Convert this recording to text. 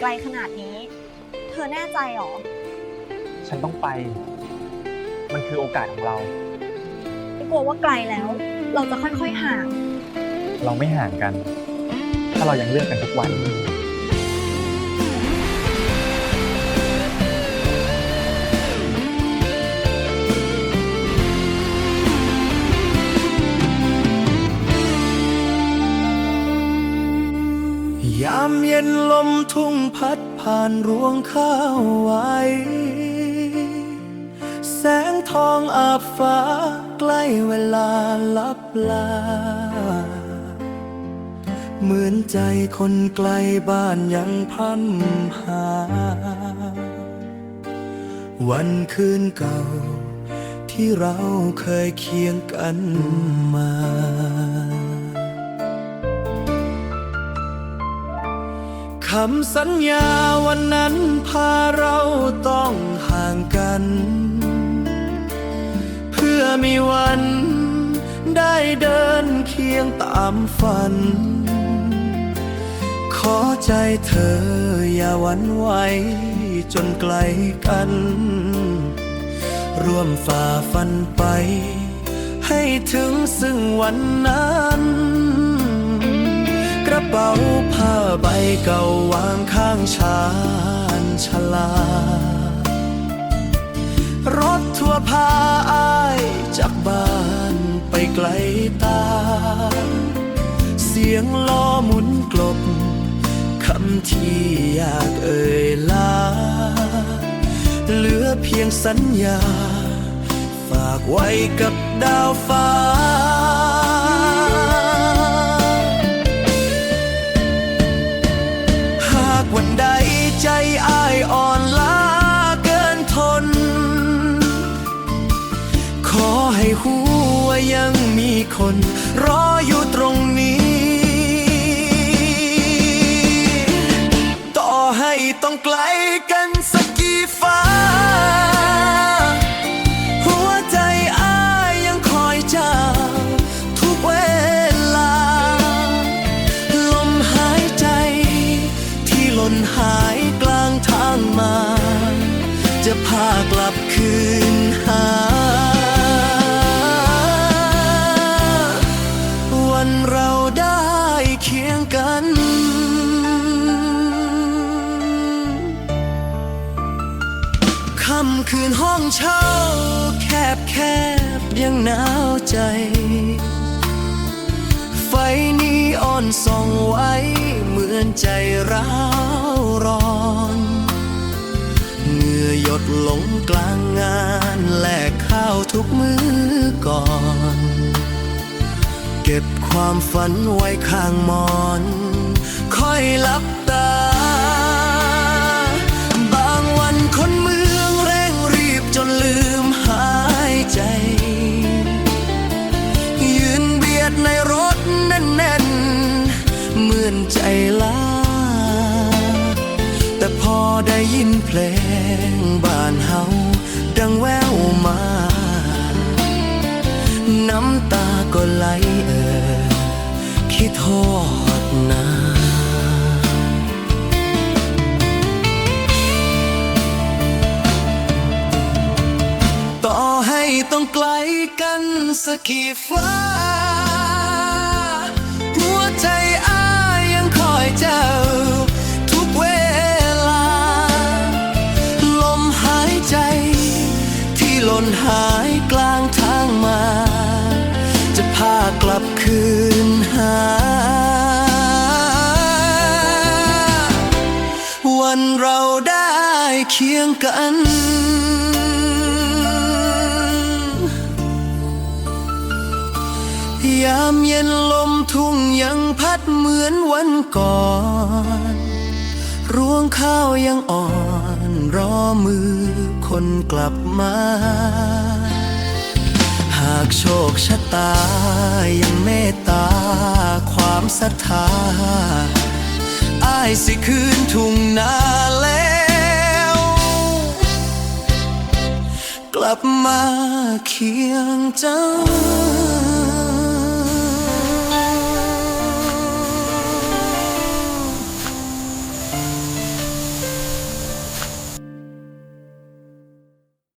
ไกลขนาดนี้ เธอแน่ใจหรอ ฉันต้องไป มันคือโอกาสของเรา ไม่กลัวว่าไกลแล้ว เราจะค่อยๆห่าง เราไม่ห่างกัน ถ้าเรายังเลือกกันทุกวัน เย็นลมทุ่งพัดผ่านรวงข้าวไว้ แสงทองอาบฟ้าใกล้เวลาลับลา เหมือนใจคนไกลบ้านยังพันหา วันคืนเก่าที่เราเคยเคียงกันมา คำสัญญาวันนั้นพาเราต้องห่างกัน เพื่อมีวันได้เดินเคียงตามฝัน ขอใจเธออย่าหวันไหวจนไกลกัน ร่วมฝ่าฟันไป ให้ถึงซึ่งวันนั้น เป๋าผ้าใบเก่าวางข้างชานชลา รถทัวร์พาอายจากบ้านไปไกลตา เสียงล้อหมุนกลบคำที่อยากเอ่ยลา เหลือเพียงสัญญา ฝากไว้กับดาวฟ้า ยังมีคนรออยู่ตรงนี้ ต่อให้ต้องไกลกัน ค่ำคืนห้องเช่า แคบแคบยังหนาวใจ ไฟนีออนส่องไว้ เหมือนใจร้าวร้อนเหงื่อหยดลงกลางงานแลกข้าวทุกมื้อก่อน เก็บความฝันไว้ข้างมอน ค่อยหลับ อนใจล้า แต่พอได้ยินเพลงบ้านเฮาดังแววมา น้ำตาก็ไหลเอ่อคิดทอดนาต่อให้ต้องไกลกันสักกี่ฟ้า เราได้เคียงกันยามเย็นลมทุ่งยังพัดเหมือนวันก่อน รวงข้าวยังอ่อน รอมือคนกลับมา หากโชคชะตายังเมตตา ความศรัทธาอ้ายสิคืนทุ่งนา ลับมาเคียงเจ้า